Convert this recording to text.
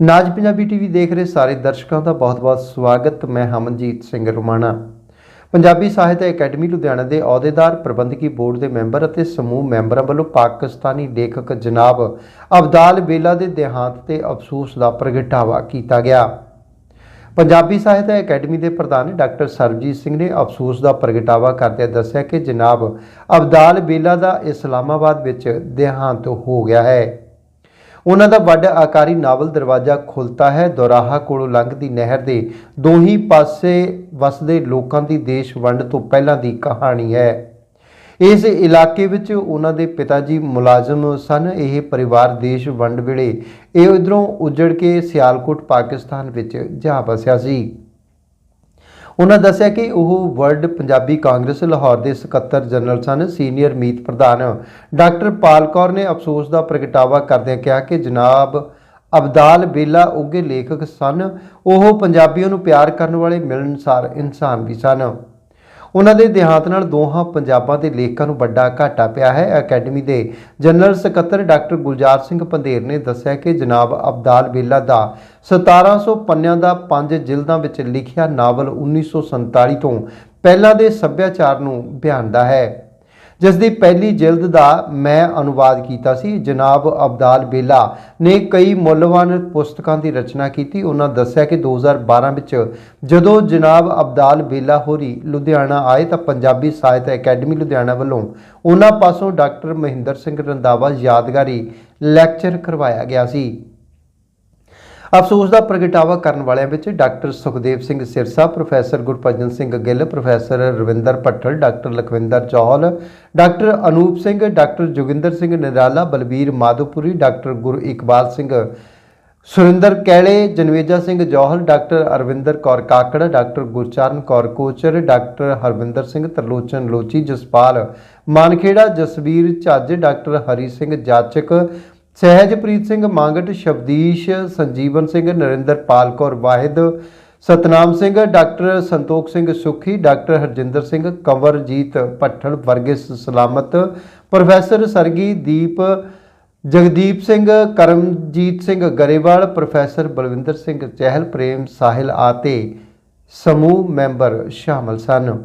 ਨਾਜ Punjabi TV ਦੇਖ ਰਹੇ ਸਾਰੇ ਦਰਸ਼ਕਾਂ ਦਾ ਬਹੁਤ-ਬਹੁਤ ਸਵਾਗਤ। ਮੈਂ ਹਮਨਜੀਤ ਸਿੰਘ ਰੁਮਾਣਾ। ਪੰਜਾਬੀ ਸਾਹਿਤ ਅਕੈਡਮੀ ਲੁਧਿਆਣਾ ਦੇ ਅਹੁਦੇਦਾਰ, ਪ੍ਰਬੰਧਕੀ ਬੋਰਡ ਦੇ ਮੈਂਬਰ ਅਤੇ ਸਮੂਹ ਮੈਂਬਰਾਂ ਵੱਲੋਂ ਪਾਕਿਸਤਾਨੀ ਲੇਖਕ ਜਨਾਬ ਅਬਦਾਲ ਬੇਲਾ ਦੇ ਦੇਹਾਂਤ ਤੇ ਅਫਸੋਸ ਦਾ ਪ੍ਰਗਟਾਵਾ ਕੀਤਾ ਗਿਆ। ਪੰਜਾਬੀ ਸਾਹਿਤ ਅਕੈਡਮੀ ਦੇ ਪ੍ਰਧਾਨ ਡਾਕਟਰ ਸਰਬਜੀਤ ਸਿੰਘ ਨੇ ਅਫਸੋਸ ਦਾ ਪ੍ਰਗਟਾਵਾ ਕਰਦਿਆਂ ਦੱਸਿਆ ਕਿ ਜਨਾਬ ਅਬਦਾਲ ਬੇਲਾ ਦਾ ਇਸਲਾਮਾਬਾਦ ਵਿੱਚ ਦੇਹਾਂਤ ਹੋ ਗਿਆ ਹੈ। ਉਹਨਾਂ ਦਾ ਵੱਡ ਆਕਾਰੀ ਨਾਵਲ ਦਰਵਾਜ਼ਾ ਖੁੱਲਤਾ ਹੈ। ਦੋਰਾਹਾ ਕੋਲੋਂ ਲੰਘਦੀ ਨਹਿਰ ਦੇ ਦੋਹੀ ਪਾਸੇ ਵਸਦੇ ਲੋਕਾਂ ਦੀ ਦੇਸ਼ ਵੰਡ ਤੋਂ ਪਹਿਲਾਂ ਦੀ ਕਹਾਣੀ ਹੈ। ਇਸ ਇਲਾਕੇ ਵਿੱਚ ਉਹਨਾਂ ਦੇ ਪਿਤਾ ਜੀ ਮੁਲਾਜ਼ਮ ਸਨ। ਇਹ ਪਰਿਵਾਰ ਦੇਸ਼ ਵੰਡ ਵੇਲੇ ਇਹ ਉਧਰੋਂ ਉਜੜ ਕੇ ਸਿਆਲਕੋਟ, ਪਾਕਿਸਤਾਨ ਵਿੱਚ ਜਾ ਵਸਿਆ ਸੀ। ਉਹਨਾਂ ਦੱਸਿਆ ਕਿ ਉਹ ਵਰਲਡ ਪੰਜਾਬੀ ਕਾਂਗਰਸ ਲਾਹੌਰ ਦੇ ਸਕੱਤਰ ਜਨਰਲ ਸਨ, ਸੀਨੀਅਰ ਮੀਤ ਪ੍ਰਧਾਨ ਡਾਕਟਰ ਪਾਲ ਕੌਰ ਨੇ ਅਫਸੋਸ ਦਾ ਪ੍ਰਗਟਾਵਾ ਕਰਦਿਆਂ ਕਿਹਾ ਕਿ ਜਨਾਬ ਅਬਦਾਲ ਬੇਲਾ ਉੱਗੇ ਲੇਖਕ ਸਨ, ਉਹ ਪੰਜਾਬੀਆਂ ਨੂੰ ਪਿਆਰ ਕਰਨ ਵਾਲੇ ਮਿਲਣਸਾਰ ਇਨਸਾਨ ਵੀ ਸਨ। ਉਹਨਾਂ ਦੇ ਦੇਹਾਂਤ ਨਾਲ ਦੋਹਾਂ ਪੰਜਾਬਾਂ ਦੇ ਲੇਖਕਾਂ ਨੂੰ ਵੱਡਾ ਘਾਟਾ ਪਿਆ ਹੈ। ਅਕੈਡਮੀ ਦੇ ਜਨਰਲ ਸਕੱਤਰ ਡਾਕਟਰ ਗੁਲਜ਼ਾਰ ਸਿੰਘ ਪੰਧੇਰ ਨੇ ਦੱਸਿਆ ਕਿ ਜਨਾਬ ਅਬਦਾਲ ਬੇਲਾ ਦਾ 1700 ਪੰਨਿਆਂ ਦਾ ਪੰਜ ਜਿਲਦਾਂ ਵਿੱਚ ਲਿਖਿਆ ਨਾਵਲ 1947 ਤੋਂ ਪਹਿਲਾਂ ਦੇ ਸੱਭਿਆਚਾਰ ਨੂੰ ਬਿਆਨਦਾ ਹੈ। ਜਿਸ ਦੀ ਪਹਿਲੀ ਜਿਲਦ ਦਾ ਮੈਂ ਅਨੁਵਾਦ ਕੀਤਾ ਸੀ, ਜਨਾਬ ਅਬਦਾਲ ਬੇਲਾ ਨੇ ਕਈ ਮੁੱਲਵਾਨ ਪੁਸਤਕਾਂ ਦੀ ਰਚਨਾ ਕੀਤੀ। ਉਹਨਾਂ ਦੱਸਿਆ ਕਿ 2012 ਵਿੱਚ ਜਦੋਂ ਜਨਾਬ ਅਬਦਾਲ ਬੇਲਾ ਹੋਰੀ ਲੁਧਿਆਣਾ ਆਏ ਤਾਂ ਪੰਜਾਬੀ ਸਾਹਿਤ ਅਕੈਡਮੀ ਲੁਧਿਆਣਾ ਵੱਲੋਂ ਉਹਨਾਂ ਪਾਸੋਂ ਡਾਕਟਰ ਮਹਿੰਦਰ ਸਿੰਘ ਰੰਦਾਵਾ ਯਾਦਗਾਰੀ ਲੈਕਚਰ ਕਰਵਾਇਆ ਗਿਆ ਸੀ। ਅਫਸੋਸ ਦਾ ਪ੍ਰਗਟਾਵਾ ਕਰਨ ਵਾਲਿਆਂ ਵਿੱਚ doctor Sukhdev Singh Sirsa, professor Gurbhajan Singh Gill, professor Ravinder Bhattal, doctor Lakhwinder Chauhal doctor Anoop Singh, doctor Joginder Singh Nirala, Balbir Madhopuri, doctor Gur Iqbal Singh, Surinder Kaile, Janveja Singh Johal, doctor Arvinder Kaur Kakkar, doctor Gurcharan Kaur Kochar, doctor Harvinder Singh Tarlochan Lochi, Jaspal Mankhera, Jasvir Jhajj, doctor Hari Singh Jachak Sahajpreet Singh Mangat, Shabdish, Sanjeevan Singh Narinderpal Kaur Wahid, Satnam Singh, doctor Santokh Singh Sukhi, doctor Harjinder Singh Kanwarjit Bhatthal Varghese Salamat professor Sargi Deep Jagdeep Singh, Karamjit Singh Grewal, professor Balwinder Singh Chahal, Prem Sahil ਆਤੇ ਸਮੂਹ member ਸ਼ਾਮਲ ਸਨ।